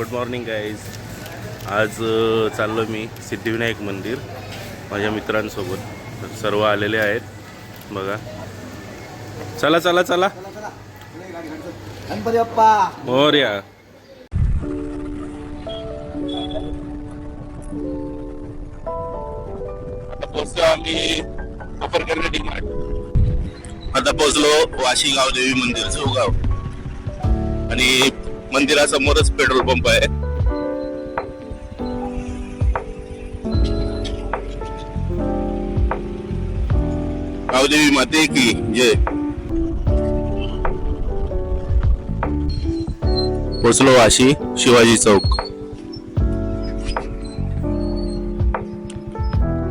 Good morning guys आज चाललो मी सिद्धिविनायक मंदिर माझ्या मित्रांसोबत. तर सर्व आलेले आहेत. बघा. चला चला चला. गणपती बाप्पा. मोर्या. आता पोहोचलो आम्ही आता पोहोचलो वाशी गाव देवी मंदिर चौगाव आणि मंदिरासमोरच पेट्रोल पंप आहे. गावदेवी माते की जय. पोचलो वाशी शिवाजी चौक.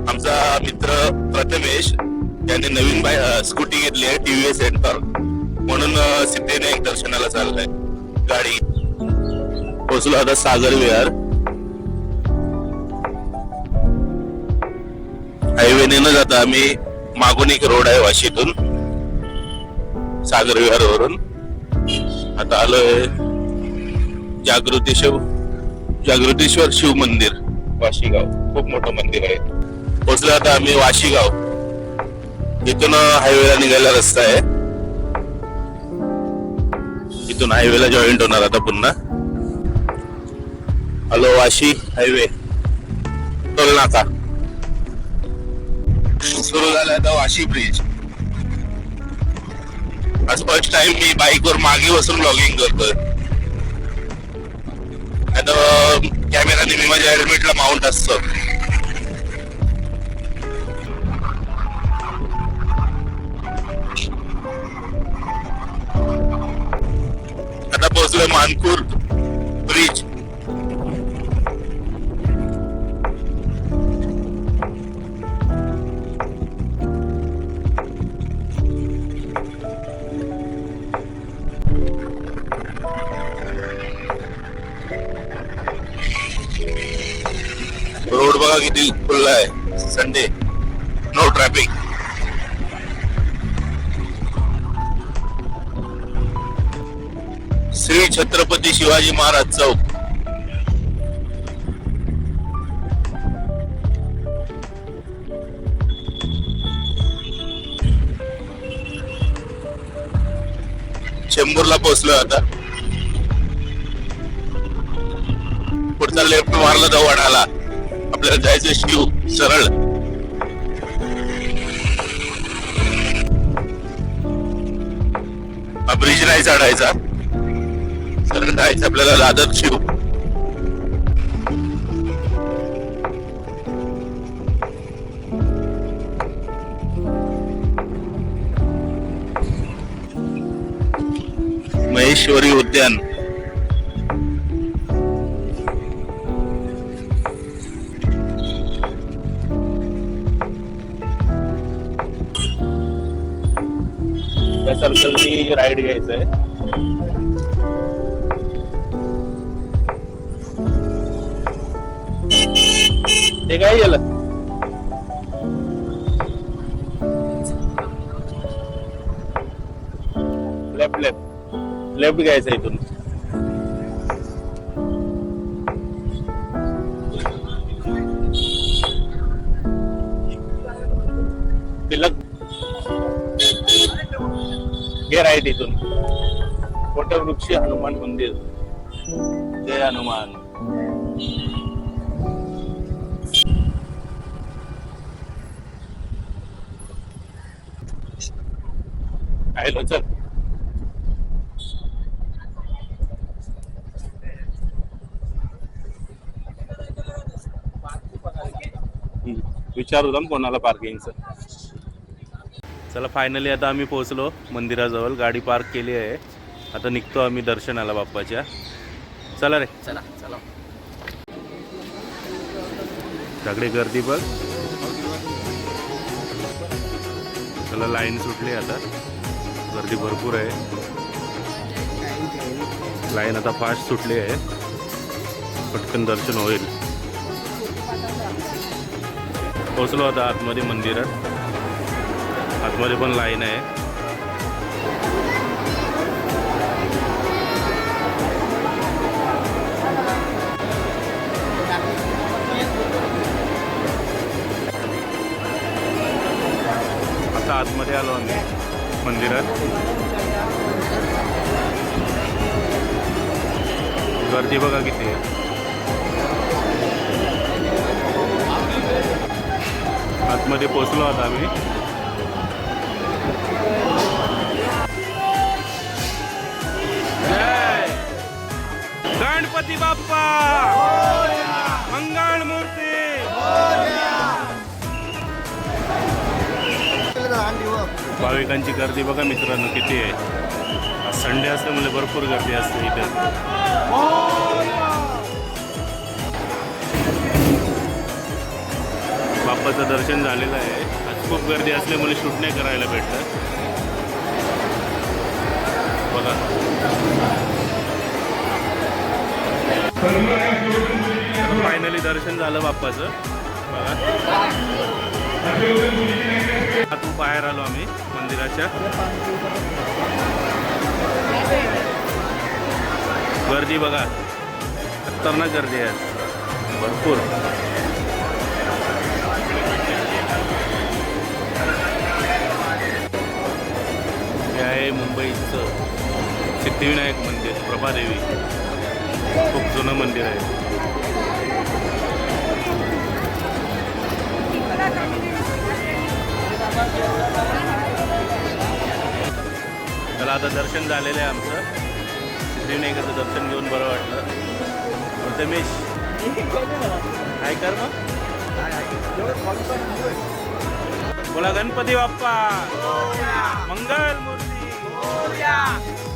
आमचा मित्र प्रथमेश त्याने नवीन बाय स्कूटी घेतली आहे टीव्हीएस एंटर म्हणून सिद्धेने एक दर्शनाला चाललाय. गाडी. पोचलो आता सागर विहार. हायवेने न जाता आम्ही मागून एक रोड आहे वाशीतून सागर विहारवरून आता आलोय जागृती शिव जागृतीश्वर शिव मंदिर वाशीगाव. खूप मोठं मंदिर आहे. पोचलो आता आम्ही वाशीगाव. इथून हायवेला निघायला रस्ता आहे. इथून हायवेला जॉईंट होणार आता पुन्हा. हॅलो वाशी हायवे टोल नाका सुरू झाला आता वाशी ब्रिज आज फर्स्ट टाइम मी बाईक वर मागे बसून ब्लॉगिंग करतोय. आता कॅमेरा मी माझ्या हेल्मेटला माउंट असतं. पोहोचलोय मानपूर ब्रिज रोड बघा किती खुल्ला आहे Sunday no traffic Shri Chhatrapati Shivaji Maharaj Chowk. चेंबूरला पोहोचलो आता. पुढचा लेफ्ट मारला जाऊ वाढाला आपल्याला जायचं शिव सरळ. हा ब्रिज नाही चढायचा. सरळ जायचं आपल्याला दादर शिव. महेश्वरी उद्यान. त्या सर्कलनी राईड घ्यायचंय. ते काय झालं लेफ्ट लेफ्ट लेफ्ट घ्यायचं इथून. तिलक. घे राईट इथून. वटवृक्षी हनुमान मंदिर. जय हनुमान. आहे चल. विचारू ना कोणाला पार्किंगचं. चला फायनली आता आम्ही पोहोचलो मंदिराजवळ. गाडी पार्क केली आहे. आता निघतो आम्ही दर्शनाला बाप्पाच्या. चला रे. चला चला. सगळे गर्दी बघ. चला लाईन सुटली आता. गर्दी भरपूर आहे. लाईन आता फास्ट सुटली आहे. पटकन दर्शन होईल. पोचलो आता आतमध्ये मंदिरात. आतमध्ये पण लाईन आहे. आतमध्ये आलो आम्ही. मंदिरात. गर्दी बघा किती आहे. आतमध्ये पोचलो आता आम्ही. गणपती बाप्पा! मंगळ मूर्ती! भाविकांची गर्दी बघा मित्रांनो किती आहे. आज संडे असल्यामुळे भरपूर गर्दी असते इथे. बाप्पाचं दर्शन झालेलं आहे. आज खूप गर्दी असल्यामुळे शूट नाही करायला भेटतं बघा. फायनली दर्शन झालं बाप्पाचं. बघा. बाहेर आलो आम्ही मंदिराच्या. गर्दी बघा. खतरनाक गर्दी आहे. भरपूर. हे आहे मुंबईचं सिद्धिविनायक मंदिर प्रभादेवी. खूप जुनं मंदिर आहे. दर्शन झालेलं आहे आमचं. सिद्धिविनायकाचं दर्शन घेऊन बरं वाटलं. प्रथमेश काय कर मग? बोला गणपती बाप्पा. मंगल मूर्ती.